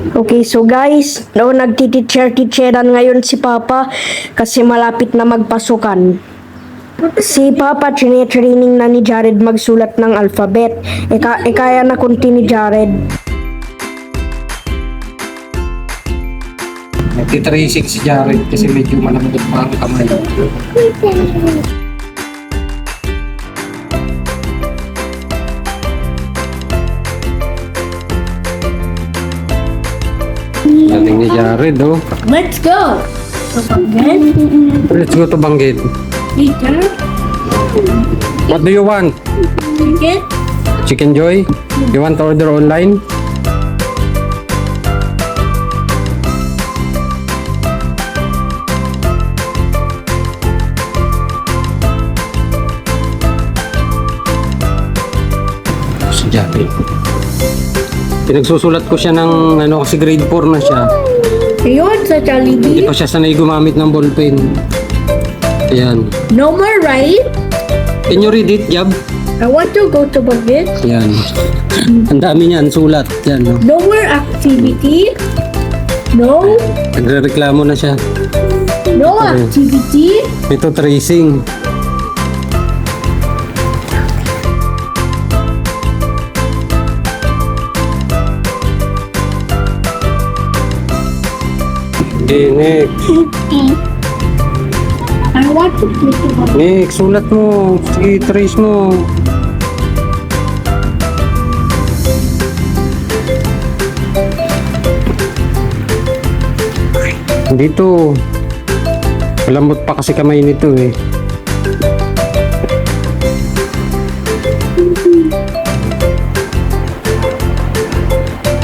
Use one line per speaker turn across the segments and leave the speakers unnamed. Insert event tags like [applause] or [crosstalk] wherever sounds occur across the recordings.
Okay, so guys, no, nagtiteacher-teacheran ngayon si Papa kasi malapit na magpasukan. Si Papa, training na ni Jared magsulat ng alphabet. Eka, e kaya na kunti ni Jared.
Nagtitracing si Jared kasi medyo malambot pa ang kamay. Ni Jared, oh.
Let's go. Again?
Let's go to Banggit.
Peter?
What do you want?
Get?
Chicken Joy? You want to order online? Jared. Pinagsusulat ko siya ng ano kasi grade 4 na siya.
Ayun, sa
Hindi
Jollibee.
pa siya sanay gumamit ng ballpen. Ayan.
No more right?
Can you read it, Jab?
I want to go to Bagit.
Ayan. Ang dami niyan, sulat. Yan. no?
No more activity. No.
Nagre-reklamo na siya.
No activity.
Ito tracing. Next.
I want to to Bagit.
Next, sulat mo. Sige, trace mo. Dito. Malambot pa kasi kamay nito eh.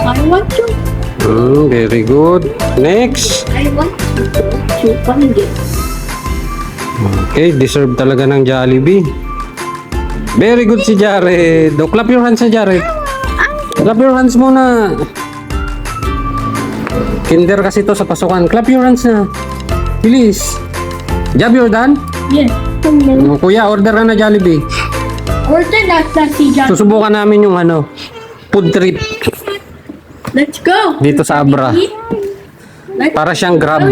I want to.
Hmm, very good. Next. Okay, deserve talaga ng Jollibee. Very good si Jared. O, clap your hands sa Jared. Clap your hands muna. Kinder kasi to sa pasukan. Clap your hands na. Bilis. Job, you're done?
Yes.
O, kuya, order ka na Jollibee.
Order na si John.
Susubukan namin yung ano, food trip
Let's go.
dito sa Abra.
Let's
Para siyang grab.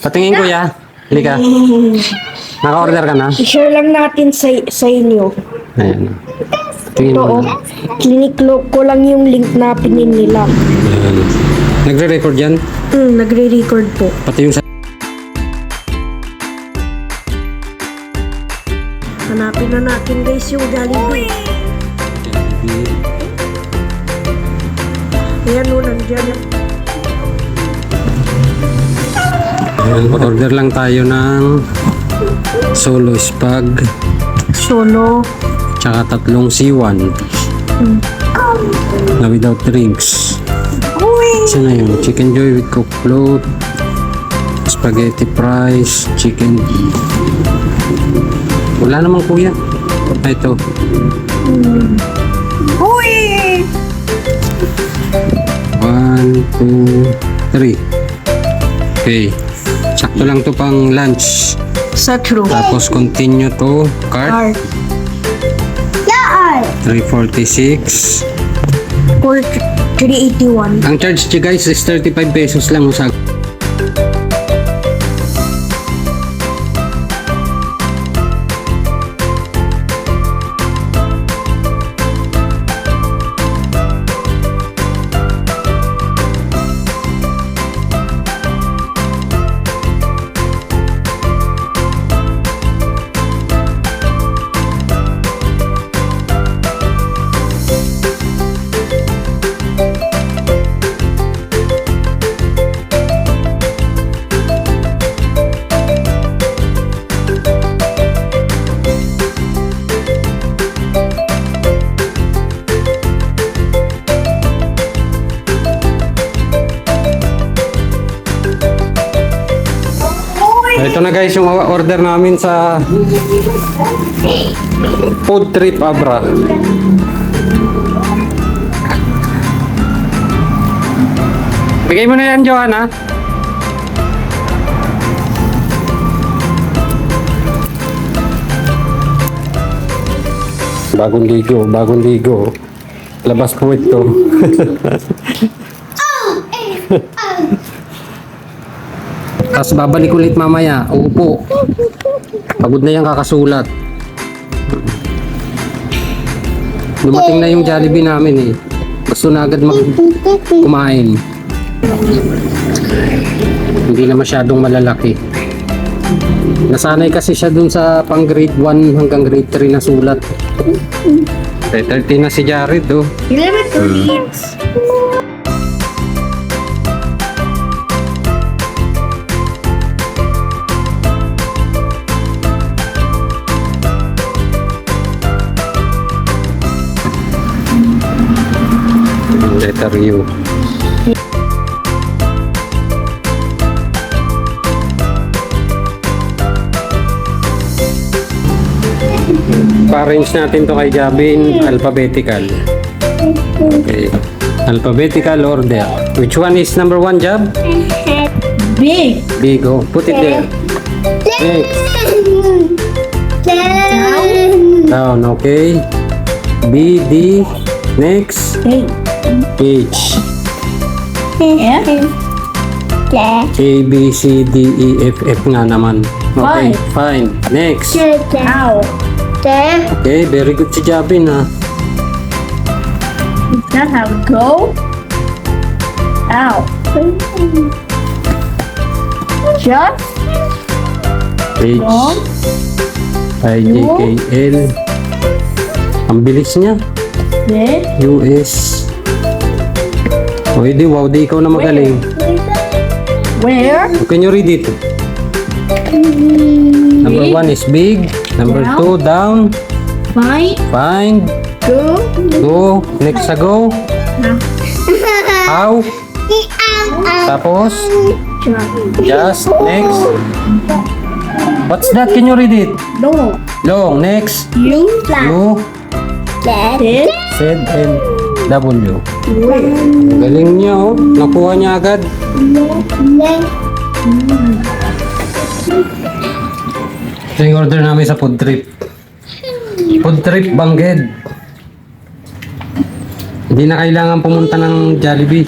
Patingin kuya. Halika. Naka-order ka na?
I-share lang natin sa, sa inyo.
Ayan. Tingin
Ito
mo.
oh, clinic ko lang yung link na pinin nila.
Ayan. Nagre-record yan?
Hmm, nagre-record po.
Pati yung sa...
Hanapin na natin guys yung Jollibee. Ayan o, nandiyan yan.
Ayan, order lang tayo ng solo spag.
Solo.
Tsaka tatlong C1. Na without drinks. Uy! Na yun. Chicken joy with cooked float. Spaghetti fries. Chicken. Wala naman kuya. Ito. Hmm. Uy! 1, 2, 3. Okay. Sakto lang to pang lunch.
Sa true.
Tapos continue to cart.
Cart. Yeah.
346.
4, 381.
Ang charge niya guys is 35 pesos lang usag. Na guys yung order namin sa Food Trip Abra. Bigay mo na yan, Joanna. Bagong ligo, bagong ligo. Labas po ito. [laughs] Tapos babalik ulit mamaya. Uupo. Pagod na yan kakasulat. Dumating na yung Jollibee namin eh. Gusto na agad mag kumain. Hindi na masyadong malalaki. Nasanay kasi siya dun sa pang grade 1 hanggang grade 3 na sulat. Eh, 13 na si Jared oh.
11 please.
Letter U. Pa-arrange natin to kay Jabin alphabetical. Okay. Alphabetical order. Which one is number one, Jab?
Big.
Big. Oh, put it there. Next. Down. Okay. B, D. Next.
Hey.
H.
F.
A, B, C, D, E, F, F nga naman. Okay, fine. Next.
Ow.
Okay, very good si Jabin ha.
Is that how it go? Ow. Just
H. I, J, K, L. Ang bilis niya.
this.
U, S. O, wow, di ikaw na magaling.
Where?
Can you read it? Number one is big. Number
Down.
two, down.
Find.
Find.
Go.
Go. Next sa go. [laughs] How. Tapos, just. Next. What's that? Can you read it?
No.
Long. Next.
You.
U,
This.
Z, and W. Galing niya oh. Nakuha niya agad. Ito yung order namin sa food trip. Food trip Bangged. Hindi na kailangan pumunta ng Jollibee.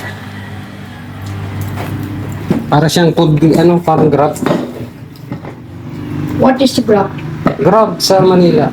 Para siyang food, ano, parang grab.
What is the grab?
Grab sa Manila.